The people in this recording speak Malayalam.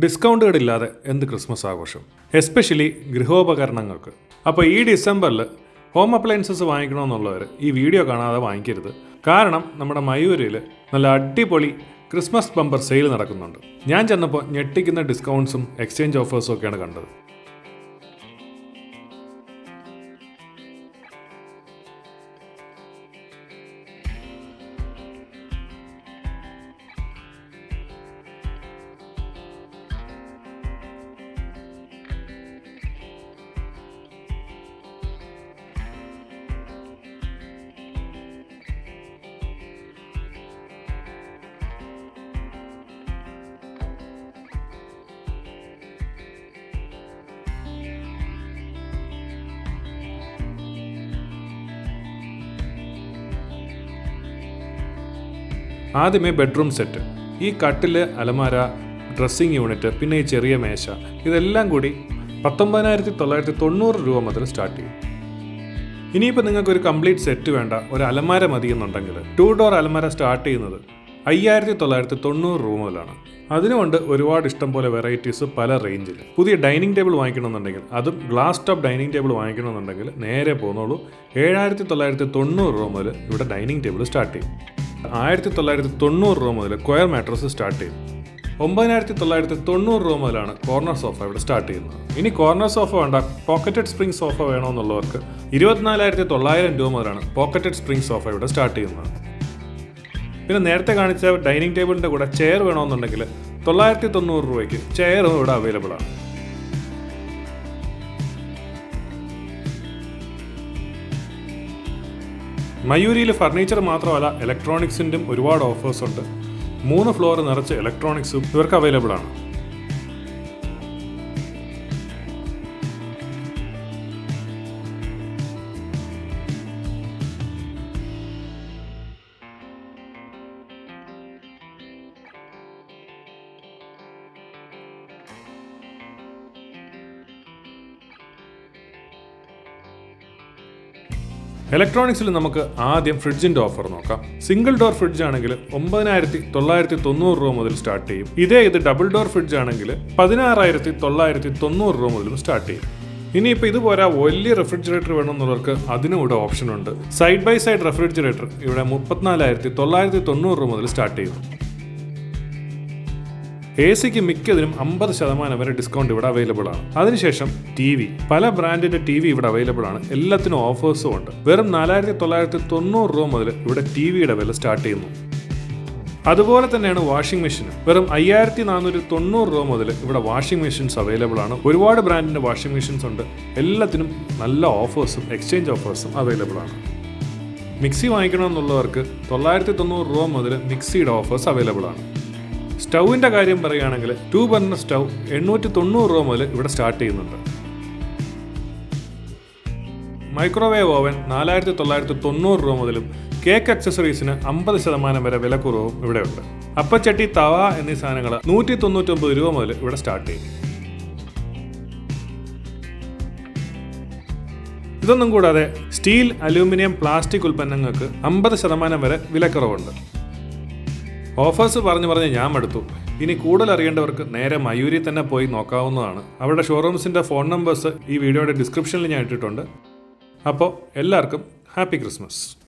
ഡിസ്കൗണ്ടുകളില്ലാതെ എന്ത് ക്രിസ്മസ് ആഘോഷം? എസ്പെഷ്യലി ഗൃഹോപകരണങ്ങൾക്ക്. അപ്പോൾ ഈ ഡിസംബറിൽ ഹോം അപ്ലയൻസസ് വാങ്ങിക്കണമെന്നുള്ളവർ ഈ വീഡിയോ കാണാതെ വാങ്ങിക്കരുത്. കാരണം നമ്മുടെ മയൂരിൽ നല്ല അടിപൊളി ക്രിസ്മസ് ബമ്പർ സെയിൽ നടക്കുന്നുണ്ട്. ഞാൻ ചെന്നപ്പോൾ ഞെട്ടിക്കുന്ന ഡിസ്കൗണ്ട്സും എക്സ്ചേഞ്ച് ഓഫേഴ്സും ഒക്കെയാണ് കണ്ടത്. ആദ്യമേ ബെഡ്റൂം സെറ്റ് ഈ കട്ടിൽ അലമാര ഡ്രസ്സിംഗ് യൂണിറ്റ് പിന്നെ ഈ ചെറിയ മേശ ഇതെല്ലാം കൂടി പത്തൊമ്പതിനായിരത്തി തൊള്ളായിരത്തി തൊണ്ണൂറ് രൂപ മുതൽ സ്റ്റാർട്ട് ചെയ്യും. ഇനിയിപ്പോൾ നിങ്ങൾക്ക് ഒരു കംപ്ലീറ്റ് സെറ്റ് വേണ്ട ഒരു അലമാര മതി എന്നുണ്ടെങ്കിൽ ടു ഡോർ അലമാര സ്റ്റാർട്ട് ചെയ്യുന്നത് അയ്യായിരത്തി തൊള്ളായിരത്തി തൊണ്ണൂറ് രൂപ മുതലാണ്. അതിനുകൊണ്ട് ഒരുപാട് ഇഷ്ടം പോലെ വെറൈറ്റീസ് പല റേഞ്ചിൽ പുതിയ ഡൈനിങ് ടേബിൾ വാങ്ങിക്കണമെന്നുണ്ടെങ്കിൽ അതും ഗ്ലാസ് ടോപ്പ് ഡൈനിങ് ടേബിൾ വാങ്ങിക്കണമെന്നുണ്ടെങ്കിൽ നേരെ പോന്നോളൂ. ഏഴായിരത്തി തൊള്ളായിരത്തി തൊണ്ണൂറ് രൂപ മുതൽ ഇവിടെ ഡൈനിങ് ടേബിൾ സ്റ്റാർട്ട് ചെയ്യും. ആയിരത്തി തൊള്ളായിരത്തി തൊണ്ണൂറ് രൂപ മുതൽ കൊയർ മാട്രസ് സ്റ്റാർട്ട് ചെയ്യും ഒമ്പതിനായിരത്തി തൊള്ളായിരത്തി തൊണ്ണൂറ് രൂപ മുതലാണ് കോർണർ സോഫ ഇവിടെ സ്റ്റാർട്ട് ചെയ്യുന്നത്. ഇനി കോർണർ സോഫ വേണ്ട പോക്കറ്റഡ് സ്പ്രിംഗ് സോഫ വേണമെന്നുള്ളവർക്ക് ഇരുപത്തിനാലായിരത്തി തൊള്ളായിരം രൂപ മുതലാണ് പോക്കറ്റഡ് സ്പ്രിംഗ് സോഫ ഇവിടെ സ്റ്റാർട്ട് ചെയ്യുന്നത്. പിന്നെ നേരത്തെ കാണിച്ച ഡൈനിങ് ടേബിളിന്റെ കൂടെ ചെയർ വേണമെന്നുണ്ടെങ്കിൽ തൊള്ളായിരത്തി തൊണ്ണൂറ് രൂപയ്ക്ക് ചെയർ ഇവിടെ അവൈലബിൾ ആണ്. മയൂരിയിൽ ഫർണിച്ചർ മാത്രമല്ല ഇലക്ട്രോണിക്സിന്റെയും ഒരുപാട് ഓഫേഴ്സ് ഉണ്ട്. മൂന്ന് ഫ്ലോർ നിറച്ച് ഇലക്ട്രോണിക്സും ഇവർക്ക് അവൈലബിൾ ആണ്. ഇലക്ട്രോണിക്സിൽ നമുക്ക് ആദ്യം ഫ്രിഡ്ജിന്റെ ഓഫർ നോക്കാം. സിംഗിൾ ഡോർ ഫ്രിഡ്ജ് ആണെങ്കിൽ ഒമ്പതിനായിരത്തി തൊള്ളായിരത്തി തൊണ്ണൂറ് രൂപ മുതൽ സ്റ്റാർട്ട് ചെയ്യും. ഇതേ ഇത് ഡബിൾ ഡോർ ഫ്രിഡ്ജ് ആണെങ്കിൽ പതിനാറായിരത്തി തൊള്ളായിരത്തി തൊണ്ണൂറ് രൂപ മുതലും സ്റ്റാർട്ട് ചെയ്യും. ഇനിയിപ്പോൾ ഇതുപോലെ വലിയ റെഫ്രിജറേറ്റർ വേണമെന്നുള്ളവർക്ക് അതിനും ഓപ്ഷൻ ഉണ്ട്. സൈഡ് ബൈ സൈഡ് റെഫ്രിജറേറ്റർ ഇവിടെ മുപ്പത്തിനാലായിരത്തി തൊള്ളായിരത്തി തൊണ്ണൂറ് രൂപ മുതൽ സ്റ്റാർട്ട് ചെയ്യും. എ സിക്ക് മിക്കതിനും അമ്പത് ശതമാനം വരെ ഡിസ്കൗണ്ട് ഇവിടെ അവൈലബിൾ ആണ്. അതിനുശേഷം ടി വി പല ബ്രാൻഡിന്റെ ടി വി ഇവിടെ അവൈലബിൾ ആണ്. എല്ലാത്തിനും ഓഫേഴ്സും ഉണ്ട്. വെറും നാലായിരത്തി തൊള്ളായിരത്തി തൊണ്ണൂറ് രൂപ മുതൽ ഇവിടെ ടി വിയുടെ വില സ്റ്റാർട്ട് ചെയ്യുന്നു. അതുപോലെ തന്നെയാണ് വാഷിംഗ് മെഷീൻ വെറും അയ്യായിരത്തി നാനൂറ്റി തൊണ്ണൂറ് രൂപ മുതൽ ഇവിടെ വാഷിംഗ് മെഷീൻസ് അവൈലബിൾ ആണ്. ഒരുപാട് ബ്രാൻഡിന്റെ വാഷിംഗ് മെഷീൻസ് ഉണ്ട്. എല്ലാത്തിനും നല്ല ഓഫേഴ്സും എക്സ്ചേഞ്ച് ഓഫേഴ്സും അവൈലബിൾ ആണ്. മിക്സി വാങ്ങിക്കണമെന്നുള്ളവർക്ക് തൊള്ളായിരത്തി തൊണ്ണൂറ് രൂപ മുതൽ മിക്സിയുടെ ഓഫേഴ്സ് അവൈലബിൾ ആണ്. സ്റ്റൗവിന്റെ കാര്യം പറയുകയാണെങ്കിൽ ടു ബർണർ സ്റ്റൗ എണ്ണൂറ്റി തൊണ്ണൂറ് രൂപ മുതൽ ഇവിടെ സ്റ്റാർട്ട് ചെയ്യുന്നുണ്ട്. മൈക്രോവേവ് ഓവൻ നാലായിരത്തി തൊള്ളായിരത്തി തൊണ്ണൂറ് രൂപ മുതലും കേക്ക് അക്സസറീസിന് അമ്പത് ശതമാനം വരെ വിലക്കുറവും ഇവിടെയുണ്ട്. അപ്പച്ചട്ടി തവ എന്നീ സാധനങ്ങൾ നൂറ്റി തൊണ്ണൂറ്റൊമ്പത് രൂപ മുതൽ ഇവിടെ സ്റ്റാർട്ട് ചെയ്യും. ഇതൊന്നും കൂടാതെ സ്റ്റീൽ അലൂമിനിയം പ്ലാസ്റ്റിക് ഉൽപ്പന്നങ്ങൾക്ക് അമ്പത് ശതമാനം വരെ വിലക്കുറവുണ്ട്. ഓഫേഴ്സ് പറഞ്ഞു പറഞ്ഞ് ഞാൻ മടുത്തു. ഇനി കൂടുതൽ അറിയേണ്ടവർക്ക് നേരെ മയൂരി തന്നെ പോയി നോക്കാവുന്നതാണ്. അവരുടെ ഷോറൂംസിന്റെ ഫോൺ നമ്പേഴ്സ് ഈ വീഡിയോയുടെ ഡിസ്ക്രിപ്ഷനിൽ ഞാൻ ഇട്ടിട്ടുണ്ട്. അപ്പോൾ എല്ലാവർക്കും ഹാപ്പി ക്രിസ്മസ്.